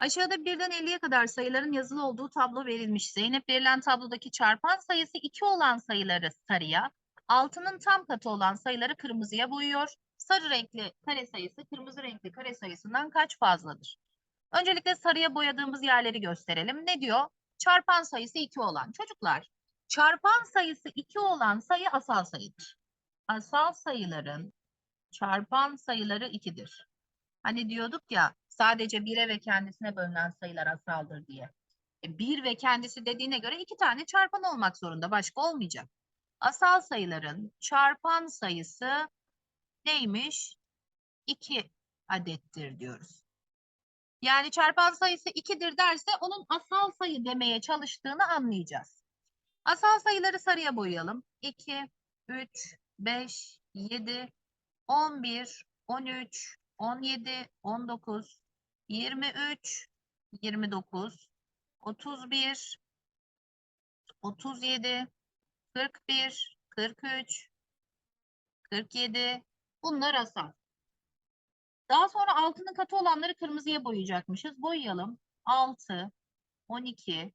Aşağıda birden 50'ye kadar sayıların yazılı olduğu tablo verilmiş. Zeynep verilen tablodaki çarpan sayısı 2 olan sayıları sarıya, altının tam katı olan sayıları kırmızıya boyuyor. Sarı renkli kare sayısı kırmızı renkli kare sayısından kaç fazladır? Öncelikle sarıya boyadığımız yerleri gösterelim. Ne diyor? Çarpan sayısı 2 olan. Çocuklar, çarpan sayısı 2 olan sayı asal sayıdır. Asal sayıların çarpan sayıları 2'dir. Hani diyorduk ya sadece 1'e ve kendisine bölünen sayılar asaldır diye. E, 1 ve kendisi dediğine göre iki tane çarpan olmak zorunda. Başka olmayacak. Asal sayıların çarpan sayısı neymiş? 2 adettir diyoruz. Yani çarpan sayısı 2'dir derse onun asal sayı demeye çalıştığını anlayacağız. Asal sayıları sarıya boyayalım. 2, 3, 5, 7, 11, 13, 17, 19, 23, 29, 31, 37, 41, 43, 47. Bunlar asal. Daha sonra altının katı olanları kırmızıya boyayacakmışız. Boyayalım. 6, 12,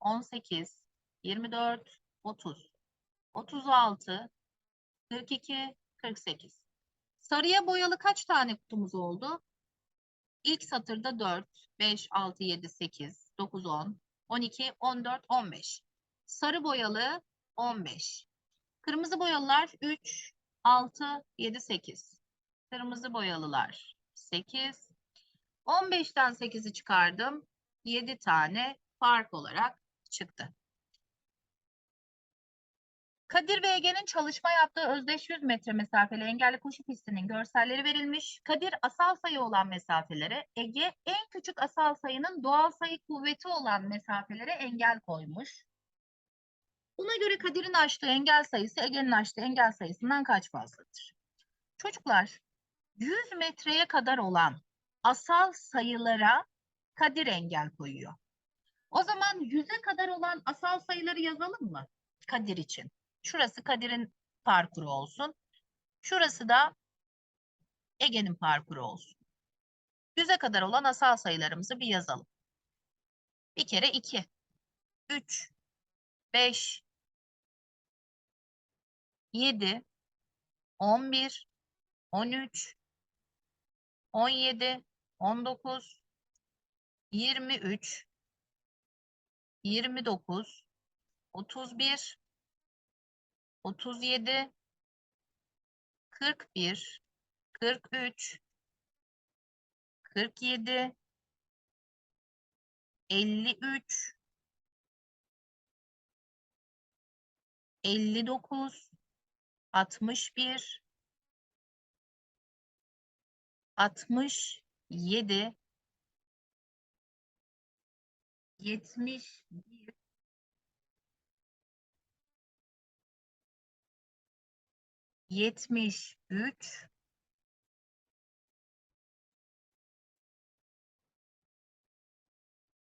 18, 24, 30, 36, 42, 48. Sarıya boyalı kaç tane kutumuz oldu? İlk satırda 4, 5, 6, 7, 8, 9, 10, 12, 14, 15. Sarı boyalı 15. Kırmızı boyalılar 3, 6, 7, 8. Kırmızı boyalılar 8. 15'ten 8'i çıkardım. 7 tane fark olarak çıktı. Kadir ve Ege'nin çalışma yaptığı özdeş 100 metre mesafeli engelli koşu pistinin görselleri verilmiş. Kadir asal sayı olan mesafelere, Ege en küçük asal sayının doğal sayı kuvveti olan mesafelere engel koymuş. Buna göre Kadir'in açtığı engel sayısı Ege'nin açtığı engel sayısından kaç fazladır? Çocuklar, 100 metreye kadar olan asal sayılara Kadir engel koyuyor. O zaman 100'e kadar olan asal sayıları yazalım mı Kadir için? Şurası Kadir'in parkuru olsun. Şurası da Ege'nin parkuru olsun. 100'e kadar olan asal sayılarımızı bir yazalım. Bir kere 2, 3, 5, 7, 11, 13, 17, 19, 23, 29, 31, 37, 41, 43, 47, 53, 59, 61, 67, 71, 73,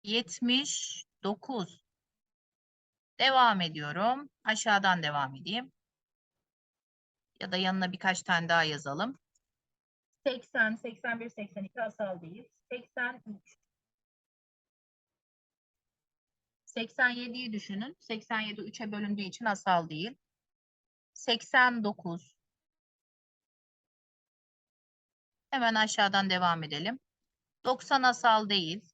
yetmiş dokuz. Devam ediyorum. Aşağıdan devam edeyim. Ya da yanına birkaç tane daha yazalım. 80, 81, 82 asal değil. 83. 87'yi düşünün. 87 3'e bölündüğü için asal değil. 89. Hemen aşağıdan devam edelim. 90 asal değil.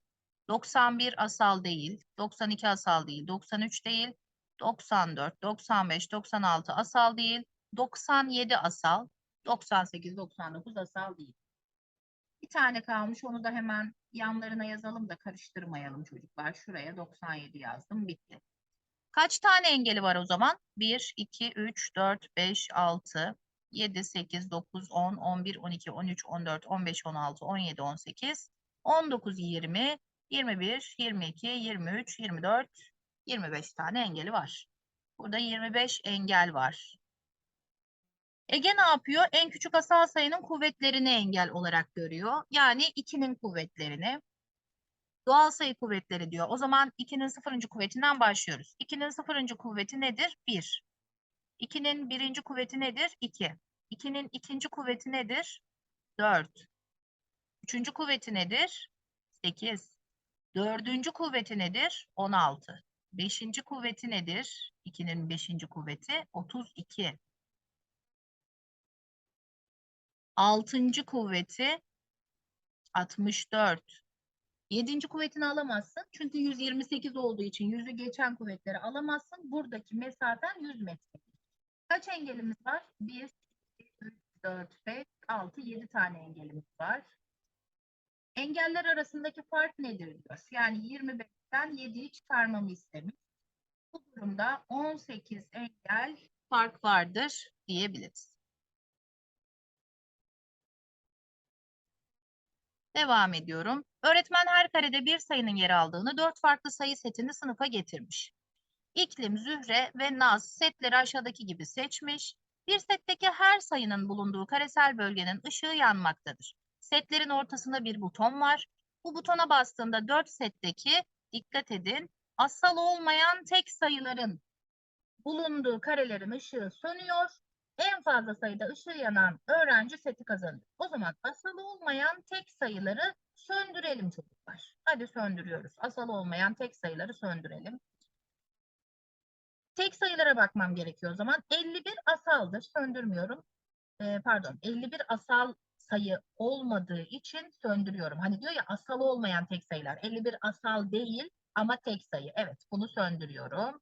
91 asal değil. 92 asal değil. 93 değil. 94, 95, 96 asal değil. 97 asal. 98, 99 asal değil. Bir tane kalmış. Onu da hemen yanlarına yazalım da karıştırmayalım çocuklar. Şuraya 97 yazdım. Bitti. Kaç tane engeli var o zaman? 1, 2, 3, 4, 5, 6, 7, 8, 9, 10, 11, 12, 13, 14, 15, 16, 17, 18, 19, 20, 21, 22, 23, 24, 25 tane engeli var. Burada 25 engel var. Ege ne yapıyor? En küçük asal sayının kuvvetlerini engel olarak görüyor. Yani 2'nin kuvvetlerini. Doğal sayı kuvvetleri diyor. O zaman 2'nin sıfırıncı kuvvetinden başlıyoruz. 2'nin sıfırıncı kuvveti nedir? 1. 2'nin birinci kuvveti nedir? 2. 2'nin ikinci kuvveti nedir? 4. Üçüncü kuvveti nedir? 8. Dördüncü kuvveti nedir? 16. Beşinci kuvveti nedir? 2'nin beşinci kuvveti 32. Altıncı kuvveti 64. Yedinci kuvvetini alamazsın. Çünkü 128 olduğu için yüzü geçen kuvvetleri alamazsın. Buradaki mesafen 100 metre. Kaç engelimiz var? 1, 2, 3, 4, 5, 6, 7 tane engelimiz var. Engeller arasındaki fark nedir diyor. Yani 25'ten 7'yi çıkarmamı istemiş. Bu durumda 18 engel fark vardır diyebiliriz. Devam ediyorum. Öğretmen her karede bir sayının yer aldığını dört farklı sayı setini sınıfa getirmiş. İklim, Zühre ve Naz setleri aşağıdaki gibi seçmiş. Bir setteki her sayının bulunduğu karesel bölgenin ışığı yanmaktadır. Setlerin ortasında bir buton var. Bu butona bastığında dört setteki, dikkat edin, asal olmayan tek sayıların bulunduğu karelerin ışığı sönüyor. En fazla sayıda ışığı yanan öğrenci seti kazanır. O zaman asal olmayan tek sayıları söndürelim çocuklar. Hadi söndürüyoruz. Asal olmayan tek sayıları söndürelim. Tek sayılara bakmam gerekiyor o zaman. 51 asaldır. Söndürmüyorum. Ee, pardon. 51 asal sayı olmadığı için söndürüyorum. Hani diyor ya asal olmayan tek sayılar. 51 asal değil ama tek sayı. Evet bunu söndürüyorum.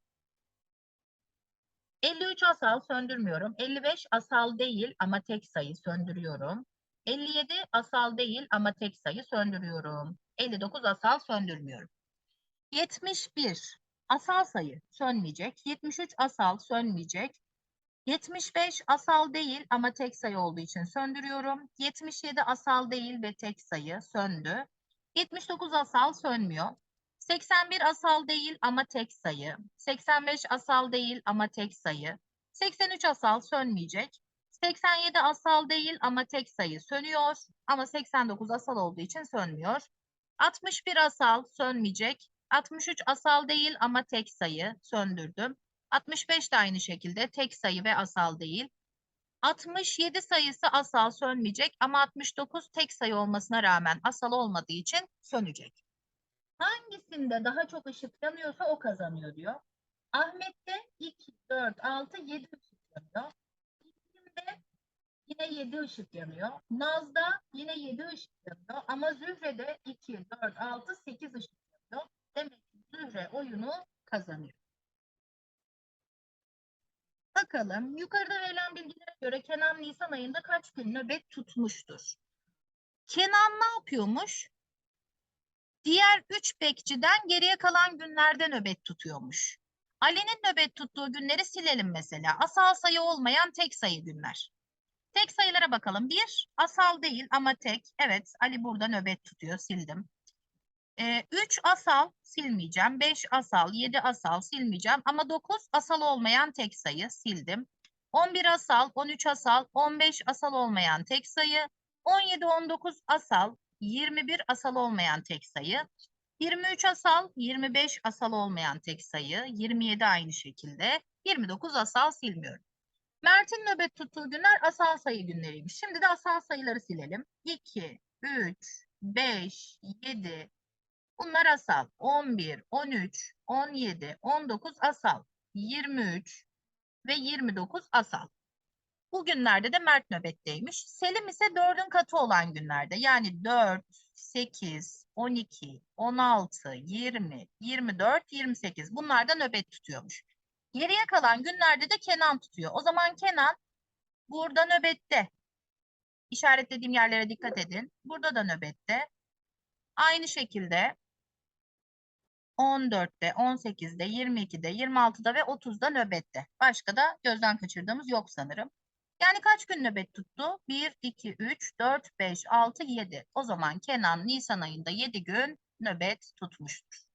53 asal söndürmüyorum. 55 asal değil ama tek sayı söndürüyorum. 57 asal değil ama tek sayı söndürüyorum. 59 asal söndürmüyorum. 71 asal sayı sönmeyecek. 73 asal sönmeyecek. 75 asal değil ama tek sayı olduğu için söndürüyorum. 77 asal değil ve tek sayı söndü. 79 asal sönmüyor. 81 asal değil ama tek sayı. 85 asal değil ama tek sayı. 83 asal sönmeyecek. 87 asal değil ama tek sayı sönüyor. Ama 89 asal olduğu için sönmüyor. 61 asal sönmeyecek. 63 asal değil ama tek sayı söndürdüm. 65 de aynı şekilde tek sayı ve asal değil. 67 sayısı asal sönmeyecek ama 69 tek sayı olmasına rağmen asal olmadığı için sönecek. Hangisinde daha çok ışık yanıyorsa o kazanıyor diyor. Ahmet'te 2, 4, 6, 7 ışık yanıyor. İklimde yine 7 ışık yanıyor. Naz'da yine 7 ışık yanıyor. Ama Zühre'de 2, 4, 6, 8 ışık yanıyor. Demek ki Zühre oyunu kazanıyor. Bakalım yukarıda verilen bilgilere göre Kenan Nisan ayında kaç gün nöbet tutmuştur? Kenan ne yapıyormuş? Diğer üç bekçiden geriye kalan günlerde nöbet tutuyormuş. Ali'nin nöbet tuttuğu günleri silelim mesela. Asal sayı olmayan tek sayı günler. Tek sayılara bakalım. Bir, asal değil ama tek. Evet, Ali burada nöbet tutuyor, sildim. 3 asal silmeyeceğim. 5 asal, 7 asal silmeyeceğim. Ama 9 asal olmayan tek sayı sildim. 11 asal, 13 asal, 15 asal olmayan tek sayı. 17, 19 asal, 21 asal olmayan tek sayı. 23 asal, 25 asal olmayan tek sayı. 27 aynı şekilde. 29 asal silmiyorum. Mert'in nöbet tuttuğu günler asal sayı günleriymiş. Şimdi de asal sayıları silelim. 2, 3, 5, 7, Bunlar asal. 11, 13, 17, 19 asal. 23 ve 29 asal. Bu günlerde de Mert nöbetteymiş. Selim ise 4'ün katı olan günlerde. Yani 4, 8, 12, 16, 20, 24, 28. Bunlarda nöbet tutuyormuş. Geriye kalan günlerde de Kenan tutuyor. O zaman Kenan burada nöbette. İşaretlediğim yerlere dikkat edin. Burada da nöbette. Aynı şekilde 14'te, 18'de, 22'de, 26'da ve 30'da nöbette. Başka da gözden kaçırdığımız yok sanırım. Yani kaç gün nöbet tuttu? 1, 2, 3, 4, 5, 6, 7. O zaman Kenan Nisan ayında 7 gün nöbet tutmuştur.